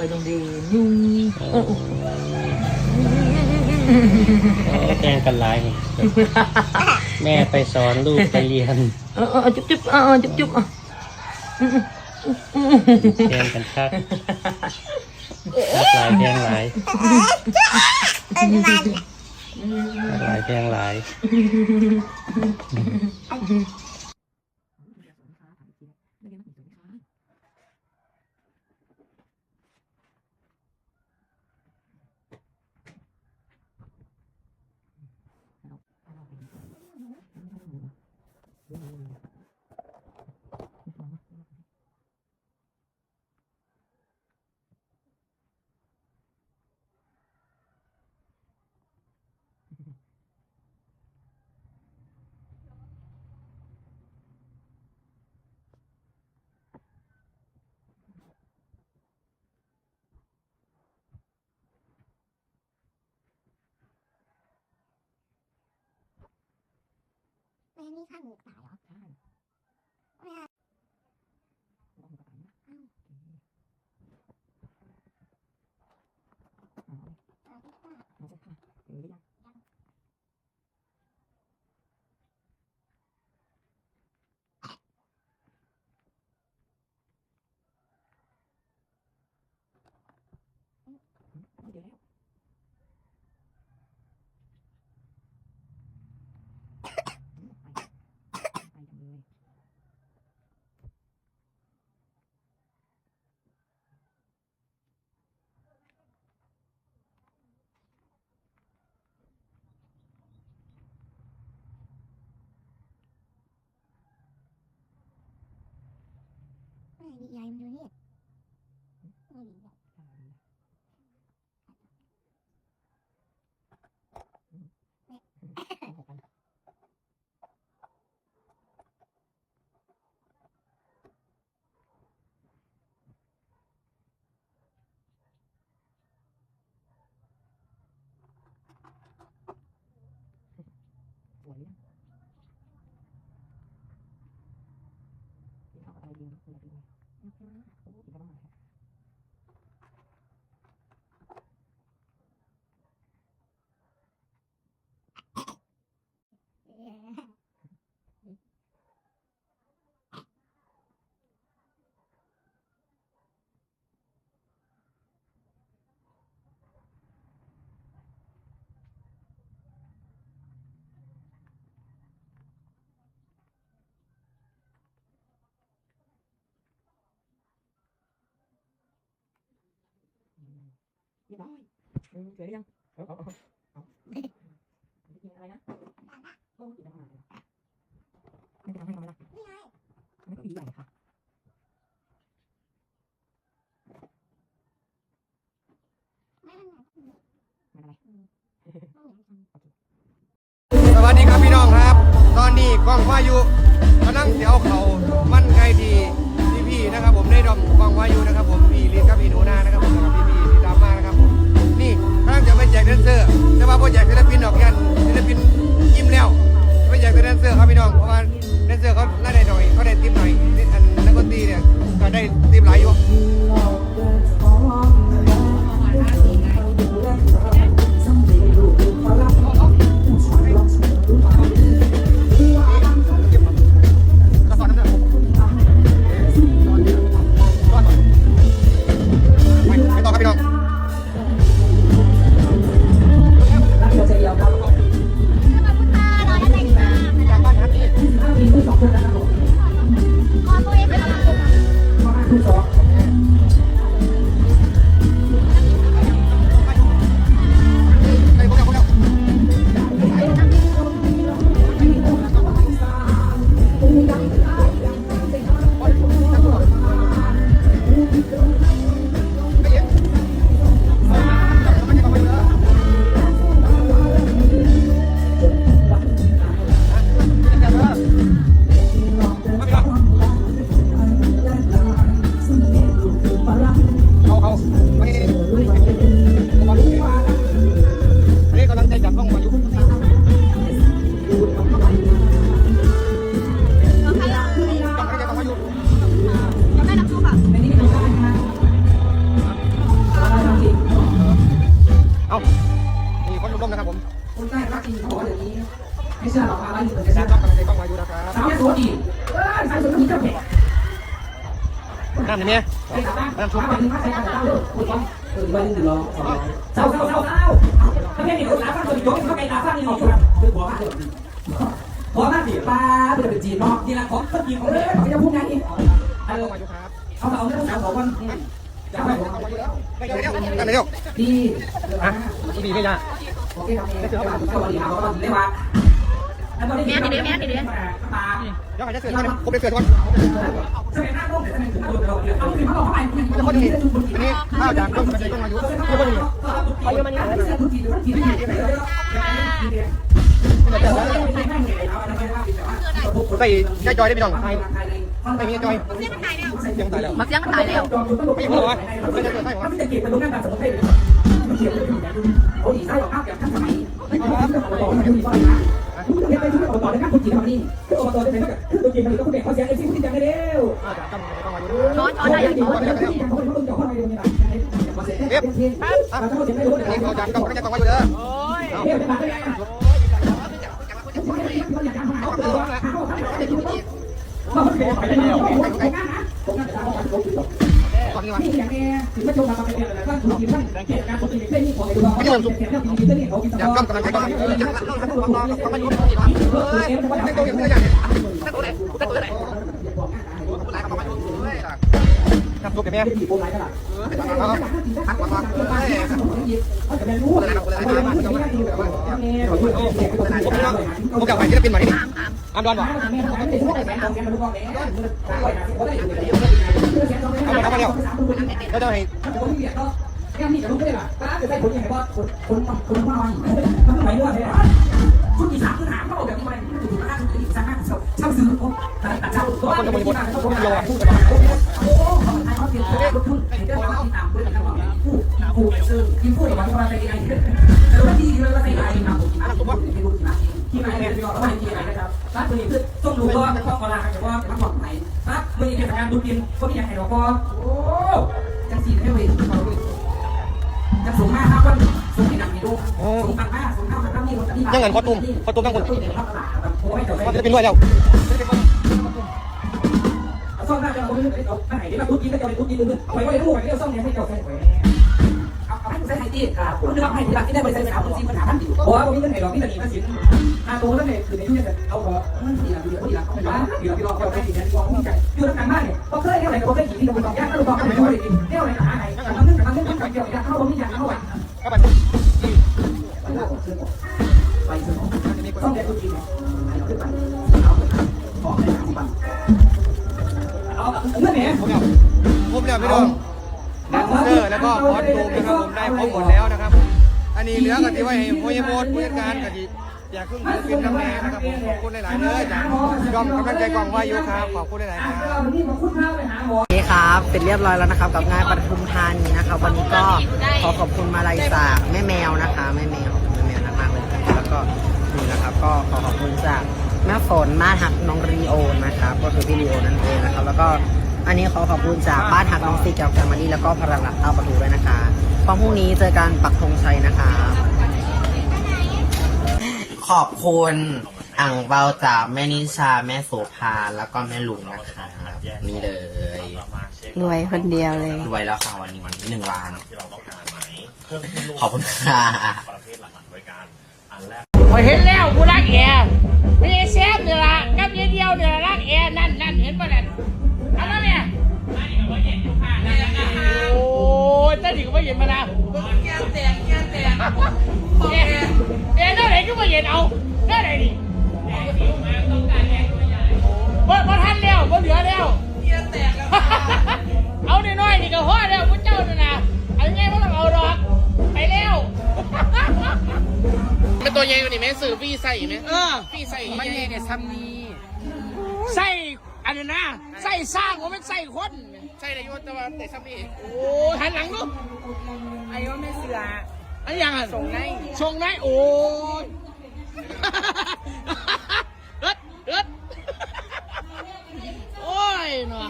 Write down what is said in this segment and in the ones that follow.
ไปโรงเรียนยุ่งโอ้แกล้งกันหลายนี่แม่ไปสอนลูกไปเรียนเออเออจุ๊บจุ๊บเออเออจุ๊บจุ๊บอะแกล้งกันคักคักหลายแกล้งหลายคักหลายแกล้งหลาย แม่นี่ข้างหมูตายเหรอใช่แม่เอาที่ป้า แม่ดีใหญ่มันดูนี่แม่ดีให ญ่เรียบอยเออสวยหรือยังเอาเอาเอาเอาเอากินอะไรนะโอ้กินอาหารเลยไม่เป็นไรไมล่ะไรนี่ไงไม่ต้องอีกอย่ค่ะสวัสดีครับพี่น้องครับ ตอนนี้กองวายุกำลังเสียวเขามั่นไกลทีพี่ๆนะครับ ผมในดอมกองวายุนะครับ ผม แต่ว่าพอแจกศิลปินดอกยันศิลปินยิ้มแล้วจะไปแจกแดนเซอร์ครับพี่น้องเพราะว่าแดนเซอร์เขาได้หน่อยเขาได้ติปหน่อยนี่อันนักดนตรีเนี่ยก็ได้ติปหลาย เห็นไหมเศร้าเศร้าเศร้าเศร้าถ้าแค่นี้คนหลาฟังคนโจ๊กเขาไปหลาฟังนี่หรอกคือบอกว่าพอมาสิป้าจะเป็นจีนเนาะจีนละของคนจีนของเลยเขาจะพูดไงอีกเอาเอาเอาเรื่องสาวสองคนจะไปผมกันเร็วดีอะดีไม่ยากโอเคครับนี่คือสวัสดีครับเรียกว่าอันนี้แม่เดี๋ยวแม่เดี๋ ยวตาย้อจะเสือก่อนผมเป็นเสือก่อนสมัยหน้าโลกแต่สมัยถึงเราเราเอาขึ้นมาเอาเข้าไปจะคนดีอันนี้ข้าวจานต้องมาต้องมาอยู่ทุกคนดีเอาเยอมันนี่ทุกทีทุกทีทุกทีเลยใส่ยาจอยได้พี่น้องไม่มียาจอยยังตายแล้วมักยังตายแล้วไม่พูดหรอไม่ได้ใช่หรอไม่จะเก็บเป็นโรงงานแบบสมุนไพรเอาอีกใช่หรอครับแบบท่านสมัยไม่เอาแล้วเอต่อไม่มีบ้างนะเนี่ยไปที่เอาต่อเลยครับคุณจีนทำนี่คือเอ ช้อนช้อนได้ยังช้อนเอฟนี่ข้าวจานต้องไม่จะต้องมาอยู่เด้อตอนนี้มาไม่ยอมอยากกำกำลังใจก่อนอยากต้องมาอยู่เฮ้ยไม่ต้องอย่างนี้อย่างทำตัวเป็นแม่เอาพักก่อนว่าผมอยากไปที่จะเป็นมาที่นี่อันดอนบอกเอามาเอามาเร็วแล้วจะให้แค่นี้จะรู้ได้ป่ะป้าจะใส่คนยังไงว่าคนคนคนว่ามันไม่รู้อะไรอะคุณอีสานคุณหาเขาบอกแบบนี้มันถูกมากคุณอีสานมากเช่าเช่าซื้อโอ้เช่าตัวคนจะมีบทเขาบอกว่าพูดแบ ดูกินก็มีอย่างไรหรอกก็โอ้จังสีไม่เว้ยเขาด้วยจังสูงมากครับว่าสูงที่หนักนี่ดูสูงมากมากสูงเท่ากับนี่คนที่ยังเงินขอตุ้มขอตุ้มตั้งคนตุ้มเนี่ยครับโอ้ยเจ้ามันจะเป็นด้วยแล้วซ่อมหน้าจะเอาไปเอาไปไหนที่มาทุบยิงก็จะไปทุบยิงนึงเอาไปไว้ลูกไปเรียกซ่อมเนี่ยให้เจ้าใส่ไป ส่ไฮตีครับคุณนึกว่าให้ที่หลักที่ได้ไปใส่สาวคนจีนปัญหาท่านอยู่โอ้ยผมมีเงินไหนหรอกนี่แต่นี่มาสินอาโตแล้วเนี่ยคือในช่วงนี้เอาขอมันสีหลักอยู่เดี๋ยวที่หลักเขาไม่รู้เดี๋ยวพี่รอเขาไปสีเนี่ยที่ว่ามีกันอยู่ทำงานบ้านเนี่ยเขาเคยเท่าไหร่เขาเคยขี่ที่ตรงต่อยากก็ต้องไปช่วยเท่าไหร่หาไหนแต่มันนึกแต่มันนึกมันเกี่ยวกับเขาไม่อยากเขาไหวก็ไปไปสมองต้องเรียนจริงเอาขึ้นไปเอาออกได้สามสิบบาทเอาเงินเนี่ยผมแล้วผมแล้วพี่น้องแดนเซอร์แล้ว ก็คอสตูนะครับผมได้ครบหมดแล้วนะครับ อันนี้เหลือกันที่ไว้ให้พยาบาลผู้จัดการกันที่อยากขึ้นเป็นน้ำแน่นะครับผมขอบคุณหลายๆเลยจากยอมกำลังใจกองวายุครับขอบคุณหลายๆครับนี่ครับเสร็จเรียบร้อยแล้วนะครับ กับงานปทุมธานีนะครับ วันนี้ก็ขอขอบคุณมาลัยจากแม่แมวนะคะแม่แมวขอบคุณแม่แมวมากๆเลยนะครับแล้วก็นี่นะครับ ก็ขอขอบคุณจากแม่ฝนมาหักน้องรีโอนะครับ ก็คือพี่รีโอนั่นเองนะครับ แล้วก็ อันนี้ขอขอบคุณจากบ้านหักน้องซีกับแฟมิลี่แล้วก็พลังรักเต้าประตูด้วยนะคะพร้อมพรุ่งนี้เจอกันปักธงชัยนะคะ ขอบคุณอ่างเบาจากแม่นิชาแม่โสภาแล้วก็แม่ลุงนะคะนี่เลยรวยคนเดียวเลยรวยแล้วค่ะวันนี้หนึ่งล้านขอบคุณค่ะพอเห็นแล้วกูรักแอร์ไม่ใช่แซฟเนี่ยละกับเดียวเดียวเนี่ยรัก ยตั้งแต่ก็ไม่เห็นมาแล้วแกแตกแกแตกเอ๊ะเอ๊ะนั่นไหนก็ไม่เห็นเอานั่ไหนดิบ่บ่ทันแล้วบ่เหลือแล้วเอาหน่อยๆนี่ก็พอแล้วพระเจ้าน่ะนะเอาไงบ่ต้องเอาดอกไปแล้วเป็นตัวใหญ่กว่านี่ไหมสื่อพี่ใส่ไหมเออพี่ใส่ไม่ใหญ่เนี่ยทำนี้ใส่อันนี้นะใส่สร้างว่าเป็นใส่คน ใส่ในยุทธวัฒน์แต่ซ้ำนี่โอ้ยหันหลังลูกไอ้ว่าไม่เสืออันยังอะส่งในส่งในโอ้ยเอิดเอิดโอ้ยเนาะ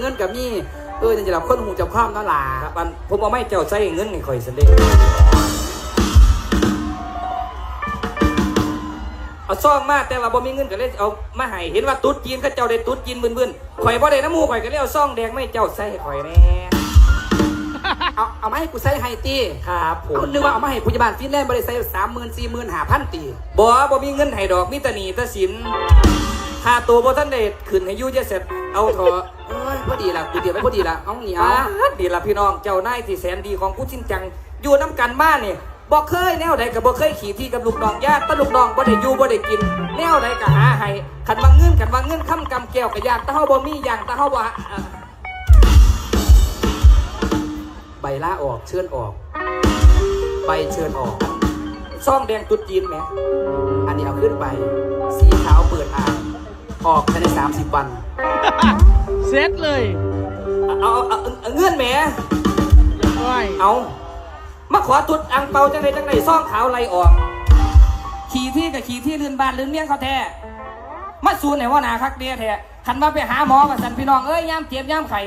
เงินกับนี่เออจะรับคนหูจับข้ามนั่นล่ะมันผมเอาไม่เจ้าใส่เงินนี่คอยเสด็จเอ ซองมาแต่ว่าบ่มีเงินก็เลยเอามาให้เห็นว่าตุ๊ดจีนเขาเจ้าได้ตุ๊ดจีนบึนๆข่อยบ่ได้น้ำหมูข่อยก็เลยเอาซองแดงไม่เจ้าใส่ให้ข่อยแน่เอาเอามาให้กูใส่ให้ตีครับผมเอานึกว่าเอามาให้พยาบาลฟินแลนด์บริษัทสามหมื่นสี่หมื่นห้าพันตีบ่บ่มีเงินให้ดอกมีแต่หนี้แต่สินค่าตัวบ่ทันได้ขึ้นให้อยู่จะเสร็จเอาเถอะเอ้ยพอดีละกูเดียวไม่พอดีละเอาเหนียวอ่าดีละพี่น้องเจ้านายที่แสนดีของกูจริงจังอยู่น้ำกันบ้านนี่ บ่เคยแนวใดก็บ่เคยขี่ที่กับลูกน้องญาติตะลูกน้องบ่ได้อยู่บ่ได้กิน แนวใดก็หาให้คันว่าเงินคันว่าเงินค้ำกำแก้วก็ยากแต่เฮาบ่มีอย่างแต่เฮาบ่หาเอ่อใบลาออกเชิญออก ใบเชิญออกซ่องแดงตุ๊ดจีนแหมอันนี้เอาขึ้นไป สีขาวเปิดอ่านออกภายในสามสิบวัน เซ็ตเลย เอาเอาเอาเอาเงื่อนแหมโอ้ยเอา มาขอตุดอังเปาจังไดจังไดซ่องขาวไล่ออก ขี่ที่กับขี่ที่ลื่นบ้านลื่นเมี่ยงเขาแท้มาสูนไหนว่านาคักเดียแท้ขันว่าไปหาหมอกับสันพี่น้องเอ้ยย่ามเจ็บย่ามไข่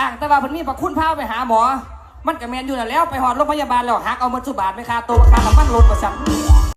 อ่างแต่ว่าเพิ่นมีประคุณพาไปหาหมอ มันกับแมนอยู่น่ะแล้วไปหอดโรงพยาบาลแล้วหักเอาหมาสุบาทไปคาตัวคาน้ำมันลดมาสั่น